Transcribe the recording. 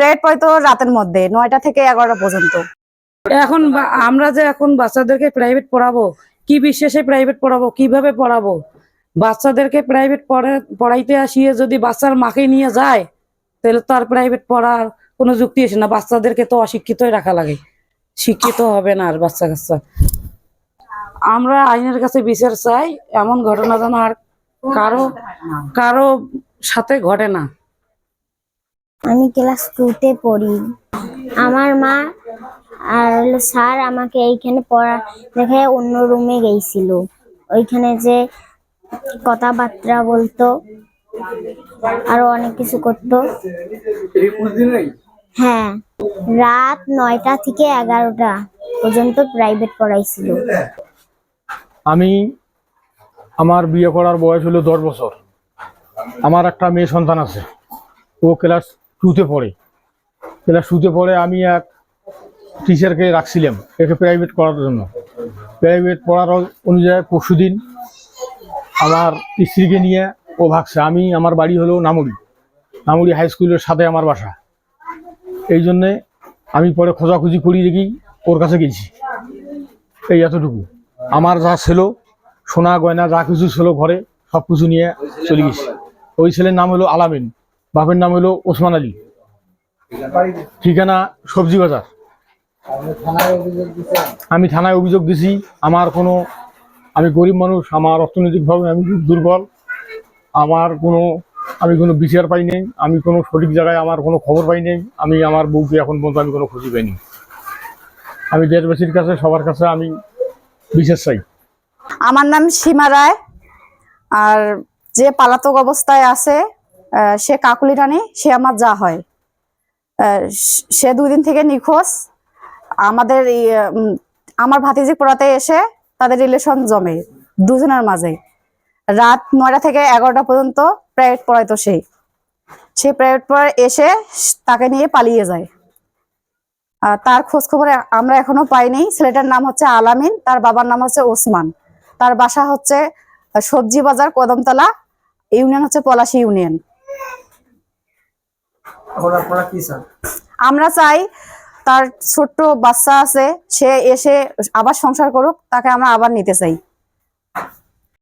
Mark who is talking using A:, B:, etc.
A: পড়ে তো রাতের মধ্যে, নয়টা থেকে এগারোটা পর্যন্ত।
B: এখন আমরা যে এখন বাচ্চাদেরকে প্রাইভেট পড়াবো, কি বিশ্বাসে প্রাইভেট পড়াবো, কীভাবে পড়াবো? বাচ্চাদেরকে প্রাইভেট পড়ে, পড়াইতে আসিয়ে যদি বাচ্চার মাকে নিয়ে যায়, তাহলে তো আর প্রাইভেট পড়ার কোনো যুক্তি আসে না। বাচ্চাদেরকে তো অশিক্ষিতই রাখা লাগে। শিক্ষিত হবে না আর বাচ্চা কাচ্চা। আমরা আইনের কাছে বিচার চাই, এমন ঘটনা যেন আর কারও কারও সাথে ঘটে না।
C: আমি ক্লাস টুতে পড়ি। আমার মা আর স্যার আমাকে এইখানে পড়া, দেখে অন্য রুমে গেছিল ওইখানে যে কথাবার্তা বলতো, আরও অনেক কিছু করতো। হ্যাঁ রাত নয়টা থেকে এগারোটা পর্যন্ত প্রাইভেট পড়াইছিল।
D: আমি, আমার বিয়ে করার বয়স হলো দশ বছর। আমার একটা মেয়ে সন্তান আছে। ও ক্লাস টুতে পড়ে। ক্লাস শুতে পড়ে, আমি এক টিচারকে রাখছিলাম, একে প্রাইভেট করার জন্য। প্রাইভেট পড়ার অনুযায়ী পরশু দিন আমার স্ত্রীকে নিয়ে ও ভাগছে। আমি, আমার বাড়ি হলো নামুরি নামুরি হাই স্কুলের সাথে আমার বাসা। এই জন্যে আমি পরে খোঁজাখুঁজি করি দেখি ওর কাছে গেছি। এই এতটুকু। আমার যা ছিল, সোনা, গয়না, যা কিছু ছিল ঘরে সব কিছু নিয়ে চলে গেছি। ওই ছেলের নাম হলো আলামিন। বাপের নাম হলো ওসমান আলী। ঠিকানা সবজি বাজার। আমি থানায় অভিযোগ দিছি, আমার কোনো, আমি গরিব মানুষ, আমার অর্থনৈতিকভাবে আমি দুর্বল, আমার কোনো, আমি কোনো বিচার পাই নাই, আমি কোনো সঠিক জায়গায় আমার কোনো খবর পাই নাই, আমি আমার বউকে এখন পর্যন্ত আমি কোনো খুঁজি পাইনি। আমি দেশবাসীর কাছে, সবার কাছে আমি বিচার চাই।
A: আমার নাম সীমা রায়, আর যে পালাতক অবস্থায় আছে সে কাকুলি রানী, সে আমার যা হয়। সে দুই দিন থেকে নিখোঁজ। আমাদের আমার ভাতিজি পড়াতে এসে তাদের রিলেশন জমে দুজনের মাঝে। রাত নয়টা থেকে এগারোটা পর্যন্ত প্রাইভেট পড়াইতো সেই সে প্রাইভেট পড়ায় এসে তাকে নিয়ে পালিয়ে যায়। তার খোঁজ খবর আমরা এখনও পাইনি। ছেলেটার নাম হচ্ছে আলামিন, তার বাবার নাম হচ্ছে ওসমান। তার বাসা হচ্ছে সবজি বাজার কদমতলা, ইউনিয়ন হচ্ছে পলাশী ইউনিয়ন। আমরা চাই তার ছোট্ট বাচ্চা আছে, সে এসে আবার সংসার করুক, তাকে আমরা আবার নিতে চাই।